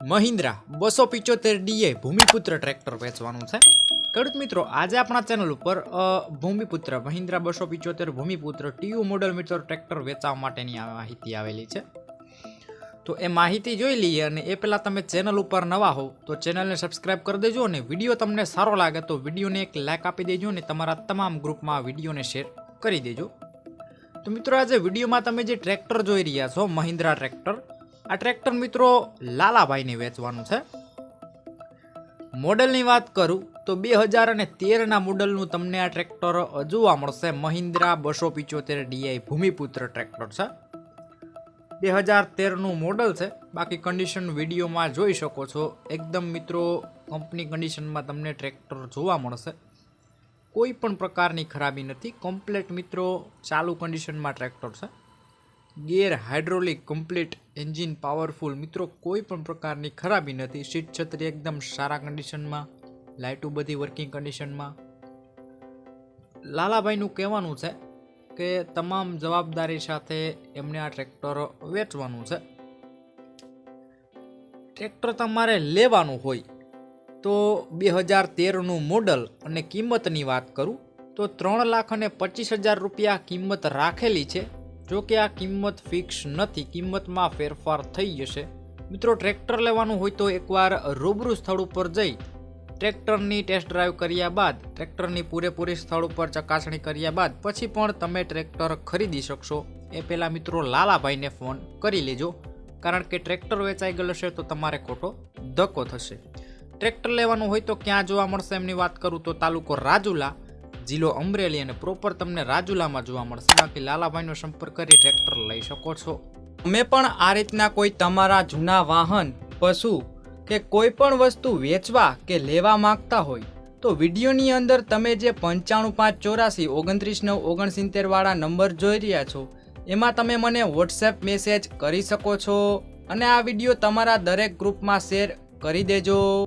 મહિન્દ્રા બસો પિચોતેર DA Bhumiputra tractor વેચવાનું છે. ખેડૂત મિત્રો, આજે આપણા ચેનલ ઉપર ભૂમિપુત્ર, મહિન્દ્રા બસો પિચોતેર Bhoomiputra TU model meter tractor વેચવા માટેની માહિતી આવેલી છે. તો એ માહિતી જોઈ લઈએ અને એ પહેલાં તમે ચેનલ ઉપર નવા હો, તો ચેનલને સબસ્ક્રાઇબ કરી દેજો અને વીડિયો તમને સારો લાગે તો વિડીયોને એક લાઇક આપી દેજો અને તમારા તમામ ગ્રુપમાં વિડીયોને શેર કરી દેજો. તો મિત્રો, આજે વિડીયોમાં તમે જે ટ્રેક્ટર જોઈ રહ્યા છો, મહિન્દ્રા ટ્રેક્ટર આ ટ્રેક્ટર મિત્રો લાલાભાઈને વેચવાનું છે. મોડલની વાત કરું તો બે હજાર અને તેરના મોડલનું તમને આ ટ્રેક્ટર જોવા મળશે. મહિન્દ્રા બસો પિચોતેર ડીઆઈ ભૂમિપુત્ર ટ્રેક્ટર છે. બે હજાર તેરનું મોડલ છે. બાકી કન્ડિશન વિડીયોમાં જોઈ શકો છો. એકદમ મિત્રો કંપની કન્ડિશનમાં તમને ટ્રેક્ટર જોવા મળશે. કોઈ પણ પ્રકારની ખરાબી નથી. કમ્પ્લેટ મિત્રો ચાલુ કન્ડિશનમાં ટ્રેક્ટર છે. Gear hydraulic complete engine powerful. મિત્રો, કોઈ પણ પ્રકારની ખરાબી નથી. સીટ છત્રી એકદમ સારા કન્ડિશનમાં લાઇટો બધી વર્કિંગ કન્ડિશનમાં લાલાભાઈનું કહેવાનું છે કે તમામ જવાબદારી સાથે એમને આ ટ્રેક્ટર વેચવાનું છે. ટ્રેક્ટર તમારે લેવાનું હોય, તો બે હજાર તેરનું મોડલ અને કિંમતની વાત કરું, તો ત્રણ લાખ અને પચીસ હજાર રૂપિયા કિંમત રાખેલી છે. જો કે આ કિંમત ફિક્સ નથી, કિંમતમાં ફેરફાર થઈ જશે. મિત્રો, ટ્રેક્ટર લેવાનું હોય તો એકવાર રૂબરૂ સ્થળ ઉપર જઈ ટ્રેક્ટરની ટેસ્ટ ડ્રાઈવ કર્યા બાદ, ટ્રેક્ટરની પૂરેપૂરી સ્થળ ઉપર ચકાસણી કર્યા બાદ પછી પણ તમે ટ્રેક્ટર ખરીદી શકશો. એ પહેલાં મિત્રો લાલાભાઈને ફોન કરી લેજો. કારણ કે ટ્રેક્ટર વેચાઈ ગયેલો છે તો તમારે ખોટો ધક્કો થશે. ટ્રેક્ટર લેવાનું હોય તો ક્યાં જોવા મળશે એમની વાત કરું તો તાલુકો રાજુલા. જિલ્લો અમરેલી અને પ્રોપર તમને રાજુલામાં જોવા મળશે. બાકી લાલાભાઈનો સંપર્ક કરી ટ્રેક્ટર લઈ શકો છો. તમે પણ આ રીતના કોઈ તમારા જૂના વાહન, પશુ કે કોઈ પણ વસ્તુ વેચવા કે લેવા માંગતા હોય, તો વિડીયોની અંદર તમે જે પંચાણું પાંચ ચોરાસી ઓગણત્રીસ નવ ઓગણસિત્તેરવાળા નંબર જોઈ રહ્યા છો, એમાં તમે મને વોટ્સએપ મેસેજ કરી શકો છો. અને આ વીડિયો તમારા દરેક ગ્રુપમાં શેર કરી દેજો.